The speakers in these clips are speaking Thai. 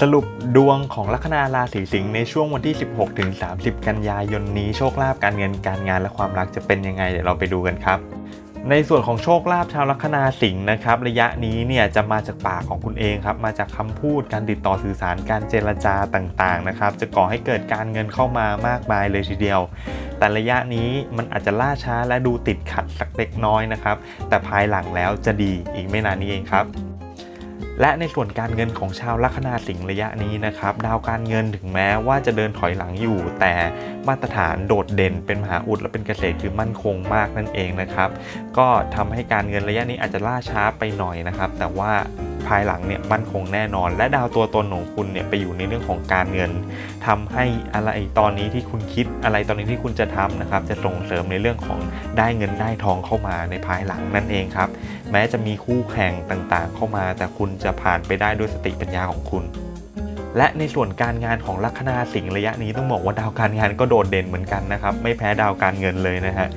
สรุปดวงของลัคนาราศีสิงห์ในช่วงวันที่ 16ถึง30 กันยายนนี้โชคลาภการเงินการงานและความรักจะเป็นยังไง เดี๋ยวเราไปดูกันครับ ในส่วนของโชคลาภชาวลัคนาสิงห์นะครับ ระยะนี้เนี่ยจะมาจากปากของคุณเองครับ มาจากคำพูดการติดต่อสื่อสารการเจรจาต่างๆนะครับ จะก่อให้เกิดการเงินเข้ามามากมายเลยทีเดียว แต่ระยะนี้มันอาจจะล่าช้าและดูติดขัดสักเล็กน้อยนะครับ แต่ภายหลังแล้วจะดีอีกไม่นานนี้เองครับ และในส่วนการเงินของชาวลัคนาสิงห์ระยะนี้นะครับดาวการเงินถึงแม้ว่าจะเดินถอยหลังอยู่ แต่มาตรฐานโดดเด่นเป็นมหาอุดและเป็นเกษตรคือมั่นคงมากนั่นเองนะครับ ก็ทำให้การเงินระยะนี้อาจจะล่าช้าไปหน่อยนะครับ แต่ว่า ภายหลังเนี่ยมั่นคงแน่นอน และดาวตัวตนของคุณเนี่ยไปอยู่ในเรื่องของการเงินทำให้อะไรตอนนี้ที่คุณคิดอะไรตอนนี้ที่คุณจะทำนะครับจะส่งเสริมในเรื่องของได้เงินได้ทองเข้ามาในภายหลังนั่นเองครับแม้จะมีคู่แข่งต่างๆ เข้ามา แต่คุณจะผ่านไปได้ด้วยสติปัญญาของคุณและในส่วนการงานของลัคนาสิงห์ระยะนี้ต้องบอกว่าดาวการงานก็โดดเด่นเหมือนกันนะครับ ไม่แพ้ดาวการเงินเลยนะฮะ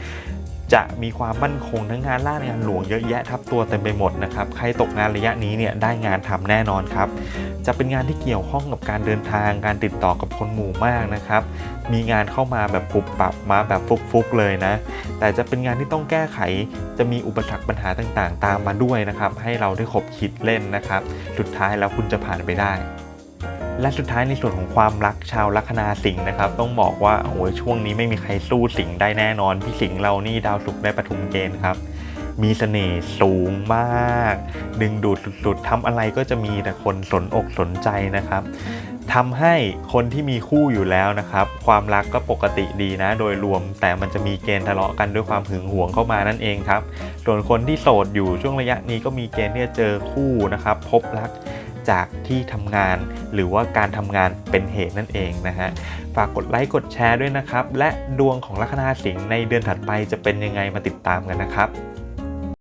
จะมีความมั่นคงทั้งงานล่างานหลวงเยอะแยะทับตัวเต็มไปหมดนะครับใครตกงานระยะนี้เนี่ยได้งานทำแน่นอนครับ จะเป็นงานที่เกี่ยวข้องกับการเดินทางการติดต่อกับคนหมู่มากนะครับ มีงานเข้ามาแบบปุบปับมาแบบฟุกๆเลยนะ แต่จะเป็นงานที่ต้องแก้ไข จะมีอุปสรรคปัญหาต่างๆ ตามมาด้วยนะครับ ให้เราได้ขบคิดเล่นนะครับ สุดท้ายแล้วคุณจะผ่านไปได้ และสุดท้ายในส่วนของความรักชาวลัคนาสิงห์นะครับ ต้องบอกว่าโอ้ยช่วงนี้ไม่มีใครสู้สิงห์ได้แน่นอนพี่สิงห์เรานี่ดาวศุกร์ได้ปฐุมเกณฑ์ครับ มีเสน่ห์สูงมาก ดึงดูดสุดๆทำอะไรก็จะมีแต่คนสนอกสนใจนะครับทำให้คนที่มีคู่อยู่แล้วนะครับ ความรักก็ปกติดีนะ โดยรวมแต่มันจะมีเกณฑ์ทะเลาะกันด้วยความหึงหวงเข้ามานั่นเองครับ ส่วนคนที่โสดอยู่ช่วงระยะนี้ก็มีเกณฑ์ที่จะเจอคู่นะครับ พบรัก จากที่ทำงาน หรือว่าการทำงานเป็นเหตุนั่นเองนะฮะฝากกดไลค์กดแชร์ด้วยนะครับ และดวงของลัคนาสิงห์ในเดือนถัดไปจะเป็นยังไงมาติดตามกันนะครับ